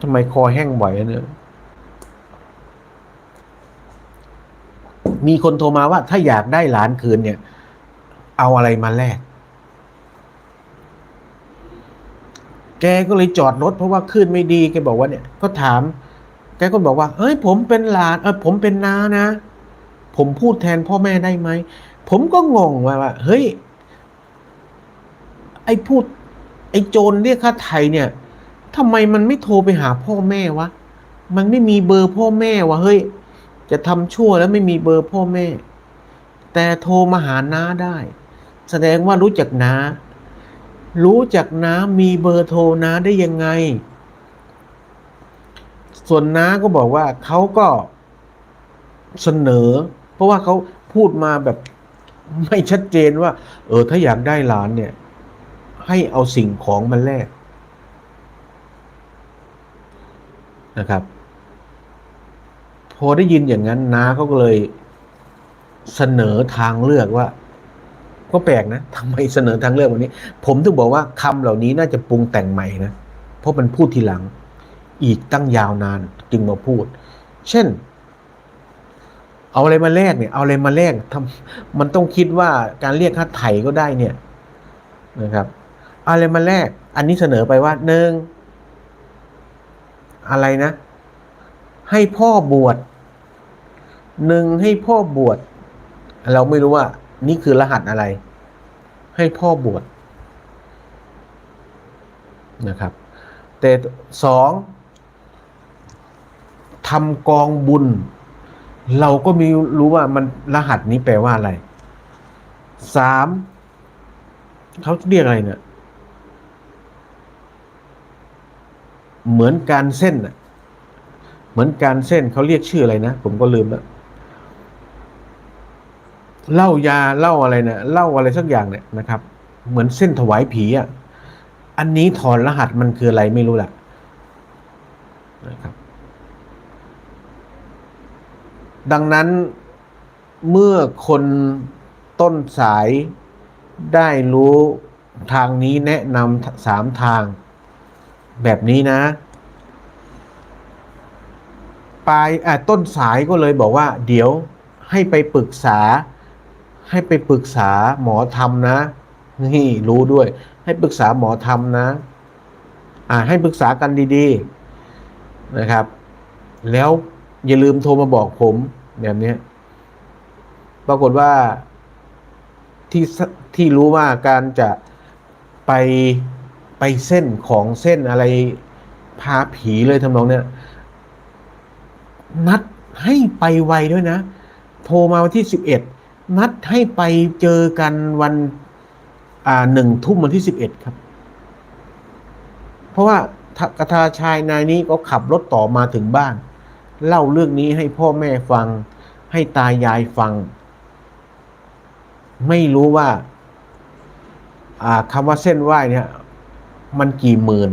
ทำไมคอแห้งบ่อยอะเนี่ย มีคนโทรมาว่าถ้าอยากได้หลานคืนเนี่ย เอาอะไรมาแลก แกก็เลยจอดรถเพราะว่าคลื่นไม่ดีแกบอกว่าเนี่ย ก็ถาม แกก็บอกว่า เฮ้ย ผมเป็นหลาน เออผมเป็นน้านะ ผมพูดแทนพ่อแม่ได้ไหม ผมก็งงว่าว่า เฮ้ย ไอ้พูด ไอ้โจรเรียกค่าไทยเนี่ย ทำไมมันไม่โทรไปหาพ่อแม่วะ มันไม่มีเบอร์พ่อแม่วะเฮ้ย จะทำชั่วแล้วไม่มีเบอร์พ่อแม่ แต่โทรมาหาน้าได้ แสดงว่ารู้จักน้า รู้จักน้ามีเบอร์โทรน้าได้ยังไง ส่วนน้าก็บอกว่าเขาก็เสนอ เพราะว่าเขาพูดมาแบบไม่ชัดเจนว่า เออถ้าอยากได้หลานเนี่ย ให้เอาสิ่งของมาแลก นะครับพอได้ยินอย่างนั้นน้าเขาก็เลยเสนอทางเลือกว่า ก็แปลกนะทำไมเสนอทางเลือกวันนี้ ผมถึงบอกว่าคำเหล่านี้น่าจะปรุงแต่งใหม่นะเพราะมันพูดทีหลัง อีกตั้งยาวนานจึงมาพูด เช่น เอาอะไรมาแลกเนี่ยเอาอะไรมาแลกทำมันต้องคิดว่าการเรียกค่าไถ่ก็ได้เนี่ยนะครับ เอาอะไรมาแลกอันนี้เสนอไปว่าหนึ่ง อะไรนะ ให้พ่อบวชหนึ่งให้พ่อบวชเราไม่รู้ว่า นี่คือรหัสอะไร ให้พ่อบวชนะครับ แต่สองทำกองบุญ เราก็มีรู้ว่ามันรหัสนี้แปลว่าอะไรสามเขาเรียกอะไรเนี่ย เหมือนการเส้นน่ะเหมือนการเส้นเขาเรียกชื่ออะไรนะ ผมก็ลืมแล้วเล้ายาเล้าอะไรเนี่ยเล้าอะไรสักอย่างเนี่ยนะครับ เหมือนเส้นถวายผีอะอันนี้ถอนรหัสมันคืออะไรไม่รู้แหละนะครับ ดังนั้นเมื่อคนต้นสายได้รู้ทางนี้แนะนำสามทาง แบบนี้นะ ปลายต้นสายก็เลยบอกว่า เดี๋ยวให้ไปปรึกษา ให้ไปปรึกษาหมอธรรมนะ นี่รู้ด้วย ให้ปรึกษาหมอธรรมนะ อ่า ให้ปรึกษากันดีๆนะครับ แล้วอย่าลืมโทรมาบอกผมแบบนี้ปรากฏว่าที่ที่รู้ว่าการจะไป ไปเส้นของเส้นอะไรพาผีเลยทำนองเนี้ยนัดให้ไปไวด้วยนะ โทรมาวันที่สิบเอ็ดนัดให้ไปเจอกันวันอ่าหนึ่งทุ่มวันที่สิบเอ็ดครับ เพราะว่ากทาชายนายนี้ก็ขับรถต่อมาถึงบ้าน เล่าเรื่องนี้ให้พ่อแม่ฟัง ให้ตายายฟัง ไม่รู้ว่าอ่าคำว่าเส้นไหว้เนี่ย มันกี่หมื่น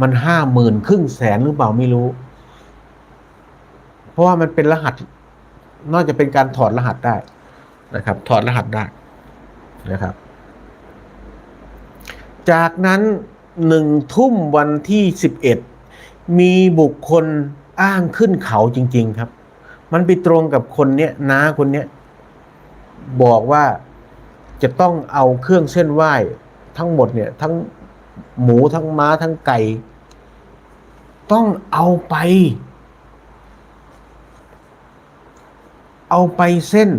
มันห้าหมื่นครึ่งแสนหรือเปล่าไม่รู้ เพราะว่ามันเป็นรหัส นอกจากเป็นการถอดรหัสได้นะครับ ถอดรหัสได้นะครับ จากนั้นหนึ่งทุ่มวันที่สิบเอ็ดมีบุคคลอ้างขึ้นเขาจริง ๆ ครับ มันไปตรงกับคนเนี้ยน้าคนเนี้ยบอกว่าจะต้องเอาเครื่องเส้นไหว้ทั้งหมดเนี่ยทั้ง หมูทั้งม้าทั้งไก่ ต้องเอาไป เอาไปเส้น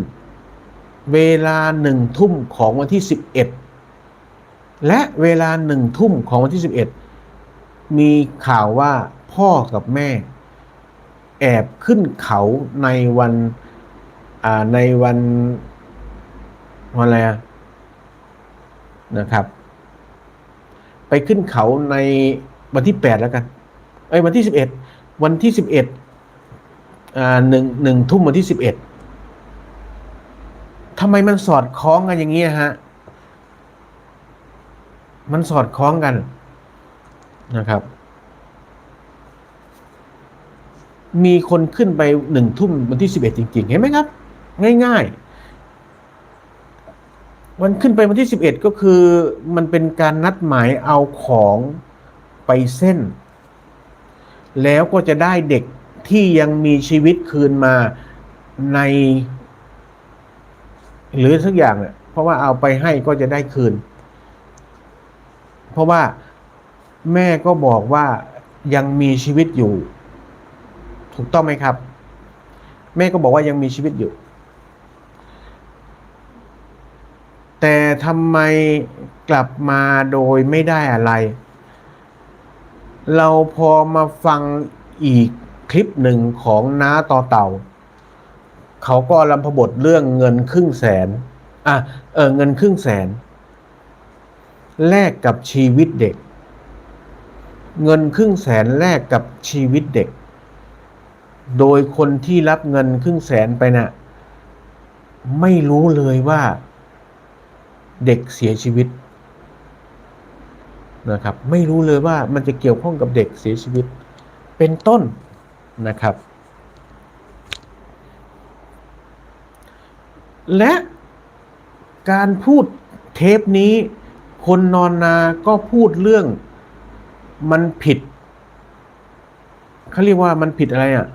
เวลาหนึ่งทุ่มของวันที่สิบเอ็ดและเวลาหนึ่งทุ่มของวันที่สิบเอ็ดมีข่าวว่าพ่อกับแม่ แอบขึ้นเขาในวันในวันวันอะไรนะครับ ไปขึ้นเขาในวันที่แปดแล้วกัน เอ้ยวันที่สิบเอ็ดวันที่สิบเอ็ดอ่าหนึ่งหนึ่งทุ่มวันที่สิบเอ็ดทำไมมันสอดคล้องกันอย่างเงี้ยฮะ มันสอดคล้องกันนะครับ มีคนขึ้นไปหนึ่งทุ่มวันที่สิบเอ็ดจริง ๆ เห็นไหมครับ ง่าย ๆ วันขึ้นไปวันที่สิบเอ็ดก็คือมันเป็นการนัดหมายเอาของไปเส้น แล้วก็จะได้เด็กที่ยังมีชีวิตคืนมาใน หรือสักอย่างเนี่ยเพราะว่าเอาไปให้ก็จะได้คืน เพราะว่าแม่ก็บอกว่ายังมีชีวิตอยู่ ถูกต้องไหมครับ แม่ก็บอกว่ายังมีชีวิตอยู่ แต่ทำไมกลับมาโดยไม่ได้อะไร เราพอมาฟังอีกคลิปหนึ่งของน้าต่อเต่า เขาก็ลำพบทเรื่องเงินครึ่งแสน อะ เออเงินครึ่งแสน แลกกับชีวิตเด็ก เงินครึ่งแสนแลกกับชีวิตเด็ก โดยคนที่รับเงินครึ่งแสนไปนะ่ะ ไม่รู้เลยว่า เด็กเสียชีวิตนะครับไม่รู้เลยว่ามันจะเกี่ยวข้องกับเด็กเสียชีวิตเป็นต้นนะครับ และการพูดเทปนี้ คนนอนนาก็พูดเรื่องมันผิดเขาเรียกว่ามันผิดอะไรอะ่ะ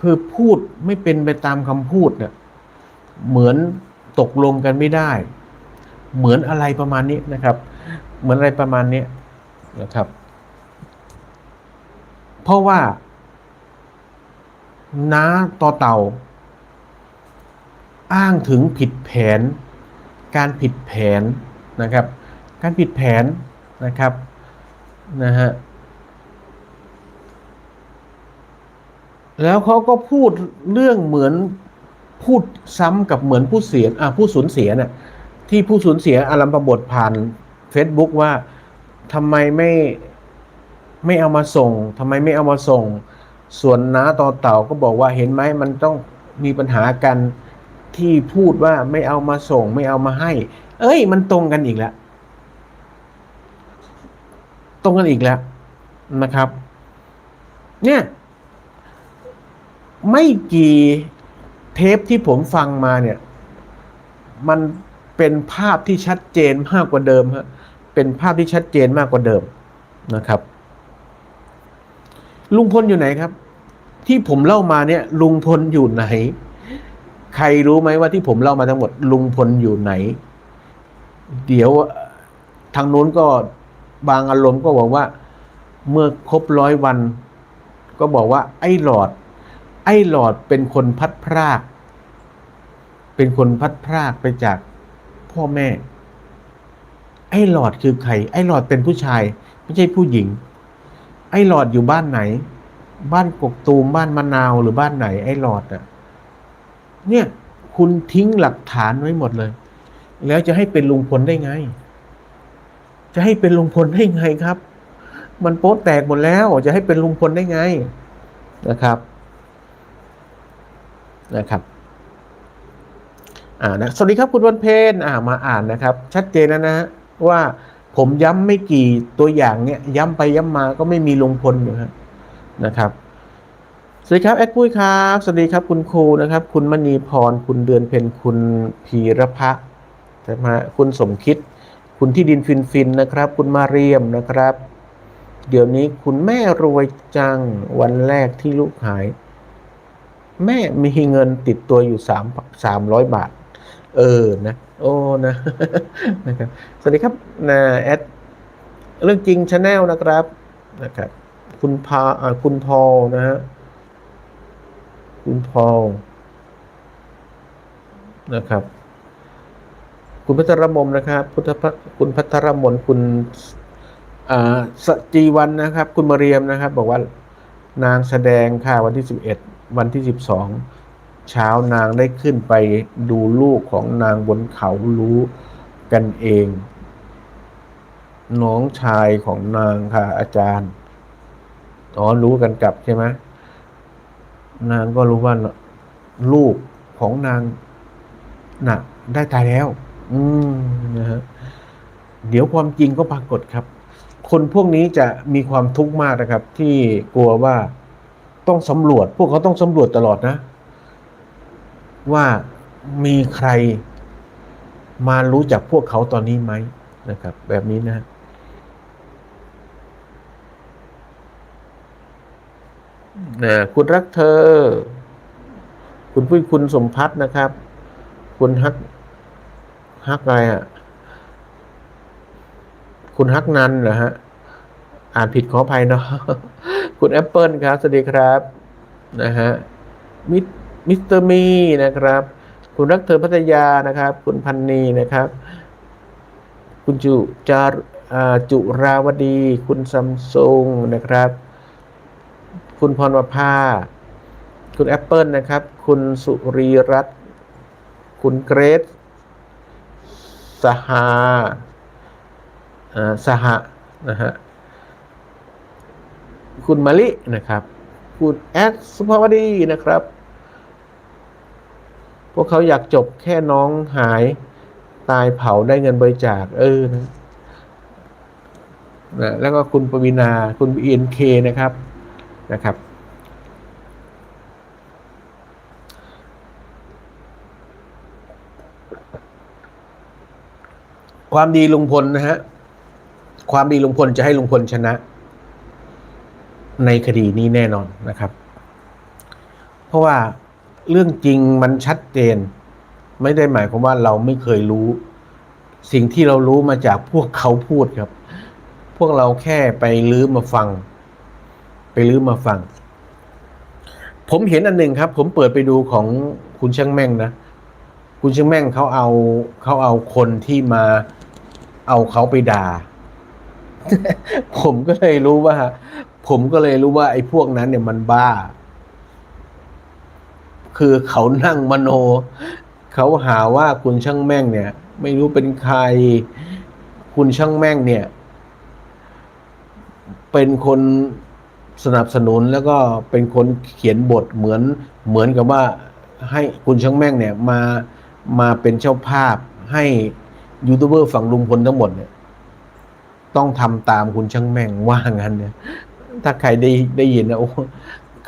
คือพูดไม่เป็นไปตามคำพูดเนี่ยเหมือน ตกลงกันไม่ได้ เหมือนอะไรประมาณนี้นะครับ เหมือนอะไรประมาณนี้นะครับ เพราะว่าน้าต่อเต่า อ้างถึงผิดแผน การผิดแผนนะครับ การผิดแผนนะครับนะฮะแล้วเขาก็พูดเรื่องเหมือน พูดซ้ำกับเหมือนผู้เสียอ่าผู้สูญเสียน่ะที่ผู้สูญเสียอารัมพบทผ่าน Facebook ว่าทำไมไม่ไม่เอามาส่งทำไมไม่เอามาส่ง ส่วนน้าต่อเต่าก็บอกว่าเห็นไหมมันต้องมีปัญหากันที่พูดว่าไม่เอามาส่ง ไม่เอามาให้ เอ้ย มันตรงกันอีกแล้ว ตรงกันอีกแล้วนะครับ เนี่ย ไม่กี่ เทปที่ผมฟังมาเนี่ย มันเป็นภาพที่ชัดเจนมากกว่าเดิมฮะเป็นภาพที่ชัดเจนมากกว่าเดิมนะครับ ลุงพลอยู่ไหนครับ ที่ผมเล่ามาเนี่ย ลุงพลอยู่ไหน ใครรู้ไหมว่าที่ผมเล่ามาทั้งหมด ลุงพลอยู่ไหน เดี๋ยวทางนู้นก็บางอารมณ์ก็บอกว่า เมื่อครบร้อยวัน ก็บอกว่าไอ้หลอด ไอ้หลอดเป็นคนพัดพราก เป็นคนพัดพรากไปจากพ่อแม่ ไอ้หลอดคือใคร ไอ้หลอดเป็นผู้ชาย ไม่ใช่ผู้หญิง ไอ้หลอดอยู่บ้านไหน บ้านกกตูมบ้านมะนาวหรือบ้านไหน ไอ้หลอดอะ เนี่ย คุณทิ้งหลักฐานไว้หมดเลย แล้วจะให้เป็นลุงพลได้ไง จะให้เป็นลุงพลได้ไงครับ มันโป๊ะแตกหมดแล้ว จะให้เป็นลุงพลได้ไงนะครับ นะครับอ่านะสวัสดีครับคุณวันเพนอ่ามาอ่านนะครับ ชัดเจนนะนะฮะว่าผมย้ำไม่กี่ตัวอย่างเนี่ยย้ำไปย้ำมาก็ไม่มีลงพลอยู่ครับนะครับสวัสดีครับแอดปุ้ยครับสวัสดีครับคุณครูนะครับ คุณมณีพร คุณเดือนเพ็ญคุณพีรพะใช่ไหมคุณสมคิด คุณที่ดินฟินฟินนะครับ คุณมาเรียมนะครับ เดี๋ยวนี้คุณแม่รวยจังวันแรกที่ลูกหาย แม่มีเงินติดตัวอยู่สามสามร้อยบาท เออนะ โอ้นะนะครับสวัสดีครับนะแอดเรื่องจริงชาแนลนะครับนะครับ คุณพาคุณพอลนะฮะคุณพอลนะครับ คุณพัทรมมนะครับพุทธพคุณพัทรมนคุณอ่าสจีวันนะครับ คุณมาเรียมนะครับ บอกว่านางแสดงค่ะวันที่สิบเอ็ด วันที่สิบสองเช้านางได้ขึ้นไปดูลูกของนางบนเขารู้กันเอง น้องชายของนางค่ะอาจารย์อ๋อรู้กันกลับใช่ไหมนางก็รู้ว่าลูกของนางน่ะ ได้ตายแล้ว อืมนะฮะเดี๋ยวความจริงก็ปรากฏครับ คนพวกนี้จะมีความทุกข์มากนะครับ ที่กลัวว่า ต้องสำรวจ พวกเขาต้องสำรวจตลอดนะ ว่ามีใครมารู้จักพวกเขาตอนนี้ไหมนะครับ แบบนี้นะนะคุณรักเธอ คุณพุ้คุณสมพัฒน์นะครับ คุณฮักฮักอะไรอะ คุณฮักนันเหรอฮะ อ่านผิดขออภัยเนาะ คุณแอปเปิลครับ สวัสดีครับ นะฮะ มิสมิสเตอร์มีนะครับ คุณรักเธอพัทยานะครับ คุณพันนีนะครับ คุณจุจาร์จุราวดี คุณซัมซุงนะครับ คุณพรวภาคุณแอปเปิลนะครับ คุณสุรีรัตน์คุณเกรซสหาสหะนะฮะ คุณมะลินะครับ คุณแอดสุภาวดีนะครับ พวกเขาอยากจบแค่น้องหายตายเผาได้เงินบริจาค เออนะนะแล้วก็คุณปวีนาคุณเอ็นเคนะครับนะครับ ความดีลุงพลนะฮะ ความดีลุงพลจะให้ลุงพลชนะ ในคดีนี้แน่นอนนะครับ เพราะว่าเรื่องจริงมันชัดเจน ไม่ได้หมายความว่าเราไม่เคยรู้ สิ่งที่เรารู้มาจากพวกเขาพูดครับ พวกเราแค่ไปลื้อมาฟัง ไปลื้อมาฟัง ผมเห็นอันหนึ่งครับ ผมเปิดไปดูของคุณช่างแม่งนะคุณช่างแม่งเขาเอาเขาเอาคนที่มาเอาเขาไปด่าผมก็เลยรู้ว่า ผมก็เลยรู้ว่าไอ้พวกนั้นเนี่ยมันบ้า คือเขานั่งมโน เขาหาว่าคุณช่างแม่งเนี่ย ไม่รู้เป็นใคร คุณช่างแม่งเนี่ย เป็นคนสนับสนุนแล้วก็เป็นคนเขียนบทเหมือนเหมือนกับว่าให้คุณช่างแม่งเนี่ยมามาเป็นเจ้าภาพให้ยูทูบเบอร์ฝั่งลุงพลทั้งหมดเนี่ย ต้องทำตามคุณช่างแม่งว่างั้นเนี่ย ถ้าใครได้ได้ยินนะโอ้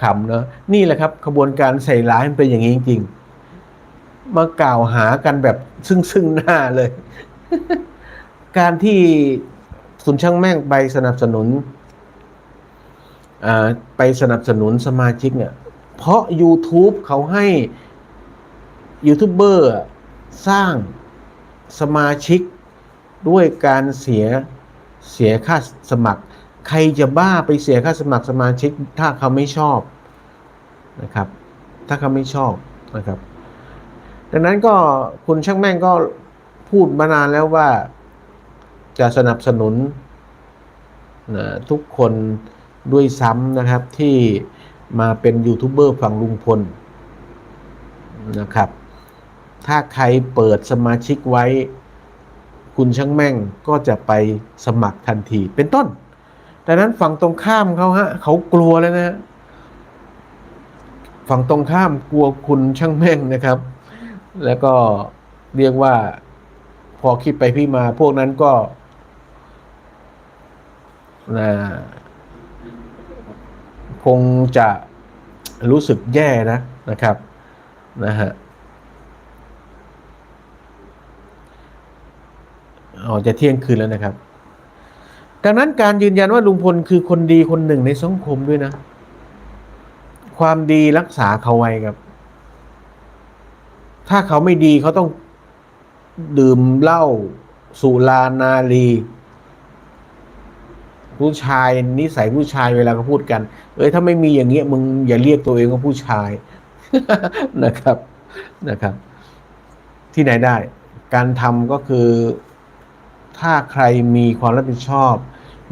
ขำเนอะนี่แหละครับขบวนการใส่ร้ายมันเป็นอย่างนี้จริงๆมากล่าวหากันแบบซึ่งซึ่งหน้าเลย การที่สุนช่างแม่งไปสนับสนุนอ่าไปสนับสนุนสมาชิกเนี่ย เพราะ YouTube เขาให้ยูทูบเบอร์สร้างสมาชิกด้วยการเสียเสียค่าสมัคร ใครจะบ้าไปเสียค่าสมัครสมาชิกถ้าเขาไม่ชอบนะครับ ถ้าเขาไม่ชอบนะครับ ดังนั้นก็คุณช่างแม่งก็พูดมานานแล้วว่าจะสนับสนุนนะทุกคนด้วยซ้ำนะครับที่มาเป็นยูทูบเบอร์ฝั่งลุงพลนะครับ ถ้าใครเปิดสมาชิกไว้ คุณช่างแม่งก็จะไปสมัครทันทีเป็นต้น ดังนั้นฝั่งตรงข้ามเขาฮะเขากลัวแล้วนะ ฝั่งตรงข้ามกลัวคุณช่างแม่งนะครับ แล้วก็เรียกว่าพอคิดไปพี่มาพวกนั้นก็นะคงจะรู้สึกแย่นะนะครับนะฮะอ๋อจะเที่ยงคืนแล้วนะครับ ดังนั้นการยืนยันว่าลุงพลคือคนดีคนหนึ่งในสังคมด้วยนะ ความดีรักษาเขาไว้ครับ ถ้าเขาไม่ดีเขาต้องดื่มเหล้าสุรานารีผู้ชายนิสัยผู้ชายเวลาเขาพูดกัน เอ้ยถ้าไม่มีอย่างเงี้ยมึงอย่าเรียกตัวเองว่าผู้ชายนะครับนะครับ ที่ไหนได้ การทำก็คือ ถ้าใครมีความรับผิดชอบ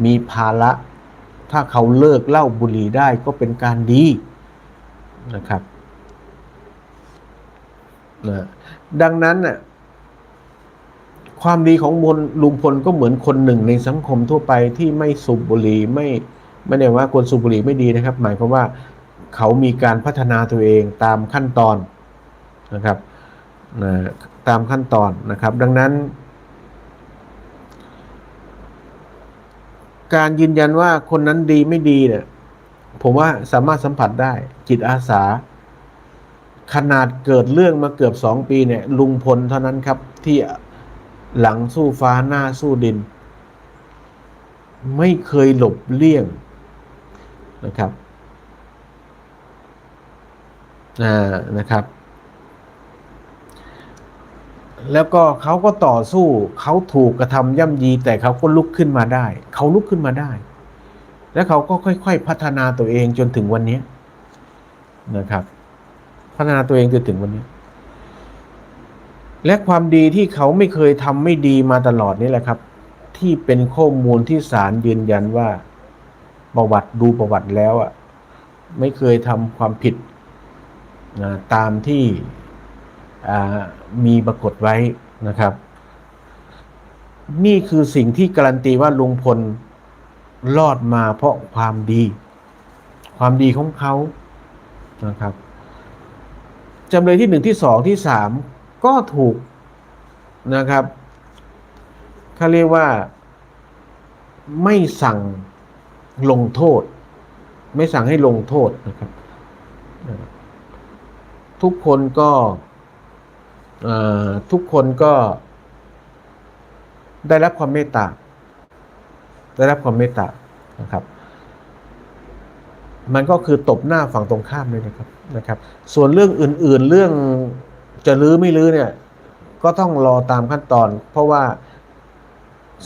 มีภาระ ถ้าเขาเลิกเหล้าบุหรี่ได้ก็เป็นการดีนะครับนะดังนั้นน่ะความดีของมนลุงพลก็เหมือนคนหนึ่งในสังคมทั่วไปที่ไม่สูบบุหรี่ไม่ไม่ได้ว่าคนสูบบุหรี่ไม่ดีนะครับ หมายความว่าเขามีการพัฒนาตัวเองตามขั้นตอนนะครับนะตามขั้นตอนนะครับ ดังนั้น การยืนยันว่าคนนั้นดีไม่ดีเนี่ย ผมว่าสามารถสัมผัสได้ จิตอาสา ขนาดเกิดเรื่องมาเกือบสองปีเนี่ย ลุงพลเท่านั้นครับ ที่หลังสู้ฟ้าหน้าสู้ดิน ไม่เคยหลบเลี่ยงนะครับ อ่านะครับ แล้วก็เขาก็ต่อสู้เขาถูกกระทำย่ำยี แต่เขาก็ลุกขึ้นมาได้ เขาลุกขึ้นมาได้ แล้วเขาก็ค่อย ๆ พัฒนาตัวเองจนถึงวันนี้นะครับ พัฒนาตัวเองจนถึงวันนี้ และความดีที่เขาไม่เคยทำไม่ดีมาตลอดนี่แหละครับ ที่เป็นข้อมูลที่ศาลยืนยันว่าประวัติดูประวัติแล้วอะ ไม่เคยทำความผิดนะตามที่ มีปรากฏไว้นะครับ นี่คือสิ่งที่การันตีว่าลุงพลรอดมาเพราะความดี ความดีของเขานะครับจำเลยที่หนึ่งที่สองที่สามก็ถูกนะครับเขาเรียกว่าไม่สั่งลงโทษ ไม่สั่งให้ลงโทษนะครับ ทุกคนก็ ทุกคนก็ได้รับความเมตตา ได้รับความเมตตานะครับ มันก็คือตบหน้าฝั่งตรงข้ามเลยนะครับนะครับ ส่วนเรื่องอื่น ๆ เรื่องจะลื้อไม่ลื้อเนี่ย ก็ต้องรอตามขั้นตอน เพราะว่า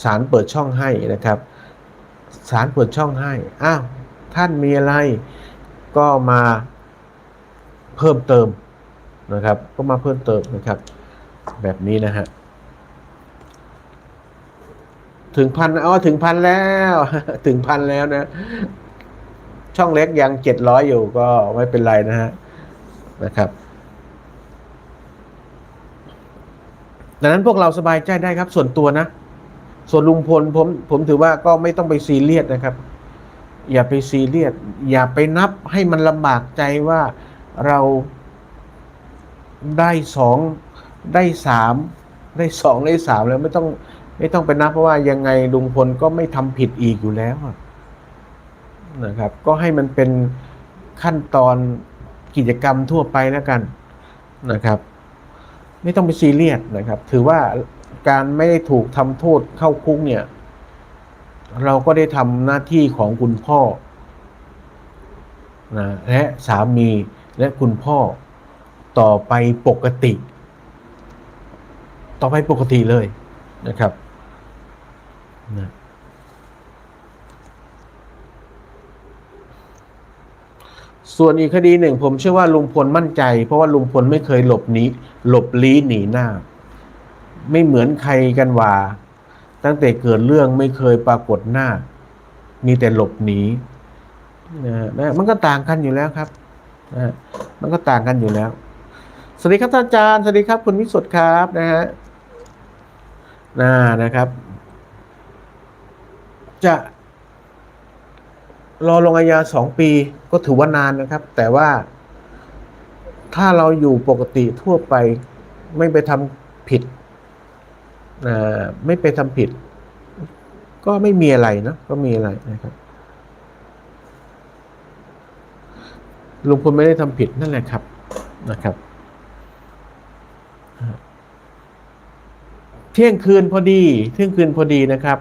ศาลเปิดช่องให้นะครับศาลเปิดช่องให้อ้าวท่านมีอะไรก็มาเพิ่มเติม นะครับ ก็มาเพิ่มเติมนะครับ แบบนี้นะฮะถึงพันอ๋อถึงพันแล้ว ถึงพันแล้วนะ ช่องเล็กยังเจ็ดร้อยอยู่ก็ไม่เป็นไรนะฮะนะครับดังนั้นพวกเราสบายใจได้ครับ ส่วนตัวนะ ส่วนลุงพลผมผมถือว่าก็ไม่ต้องไปซีเรียสนะครับ อย่าไปซีเรียสอย่าไปนับให้มันลำบากใจว่าเรา ได้สองได้สามได้สองได้สามแล้วไม่ต้อง ไม่ต้องไปนับเพราะว่ายังไงลุงพลก็ไม่ทำผิดอีกอยู่แล้วนะครับ ก็ให้มันเป็นขั้นตอนกิจกรรมทั่วไปแล้วกันนะครับ ไม่ต้องไปซีเรียสนะครับ ถือว่าการไม่ได้ถูกทำโทษเข้าคุกเนี่ย เราก็ได้ทำหน้าที่ของคุณพ่อนะและสามีและคุณพ่อ ต่อไปปกติ ต่อไปปกติเลยนะครับนะส่วนอีกคดีหนึ่งผมเชื่อว่าลุงพลมั่นใจ เพราะว่าลุงพลไม่เคยหลบหนีหลบลี้หนีหน้า ไม่เหมือนใครกันว่า ตั้งแต่เกิดเรื่องไม่เคยปรากฏหน้า มีแต่หลบหนีนะมันก็ต่างกันอยู่แล้วครับนะมันก็ต่างกันอยู่แล้ว สวัสดีครับท่านอาจารย์ สวัสดีครับคุณวิสุทธ์ครับนะฮะน่านะครับ จะรอลงอาญาสองปีก็ถือว่านานนะครับ แต่ว่าถ้าเราอยู่ปกติทั่วไปไม่ไปทำผิดอ่าไม่ไปทำผิด ก็ไม่มีอะไรนะก็มีอะไรนะครับลุงพลไม่ได้ทำผิดนั่นแหละครับนะครับ เที่ยงคืนพอดี เที่ยงคืนพอดีนะครับ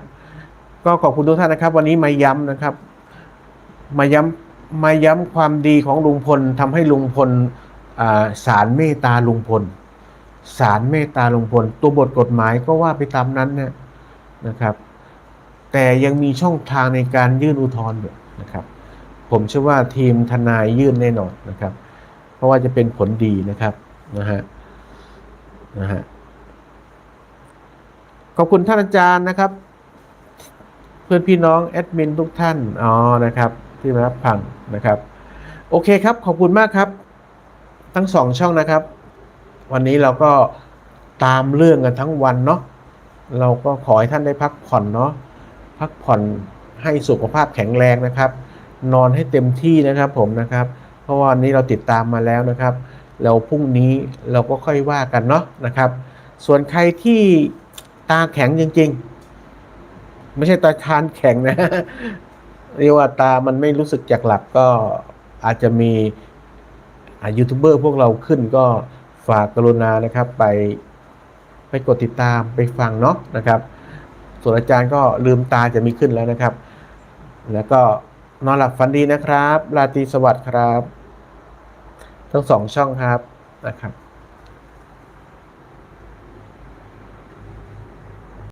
ก็ขอบคุณทุกท่านนะครับ วันนี้มาย้ำนะครับ มาย้ำมาย้ำความดีของลุงพลทำให้ลุงพลสารเมตตาลุงพล สารเมตตาลุงพล ตัวบทกฎหมายก็ว่าไปตามนั้นนะนะครับ แต่ยังมีช่องทางในการยื่นอุทธรณ์อยู่นะครับ ผมเชื่อว่าทีมทนายยื่นแน่นอนนะครับ เพราะว่าจะเป็นผลดีนะครับนะฮะนะฮะ ขอบคุณท่านอาจารย์นะครับ เพื่อนพี่น้องแอดมินทุกท่านอ๋อนะครับ ที่มารับฟังนะครับ โอเคครับ ขอบคุณมากครับ ทั้งสองช่องนะครับ วันนี้เราก็ตามเรื่องกันทั้งวันเนาะเราก็ขอให้ท่านได้พักผ่อนเนาะพักผ่อนให้สุขภาพแข็งแรงนะครับ นอนให้เต็มที่นะครับผมนะครับ เพราะว่าวันนี้เราติดตามมาแล้วนะครับแล้วพรุ่งนี้เราก็ค่อยว่ากันเนาะนะครับ ส่วนใครที่ ตาแข็งจริง ๆ ไม่ใช่ตาคานแข็งนะเรียกว่าตามันไม่รู้สึกจากหลับก็อาจจะมีอายูทูบเบอร์พวกเราขึ้นก็ฝากกรุณานะครับ ไปไปกดติดตามไปฟังเนาะนะครับ ส่วนอาจารย์ก็ลืมตาจะมีขึ้นแล้วนะครับ แล้วก็นอนหลับฝันดีนะครับ ราตรีสวัสดิ์ครับ ทั้งสองช่องครับนะครับ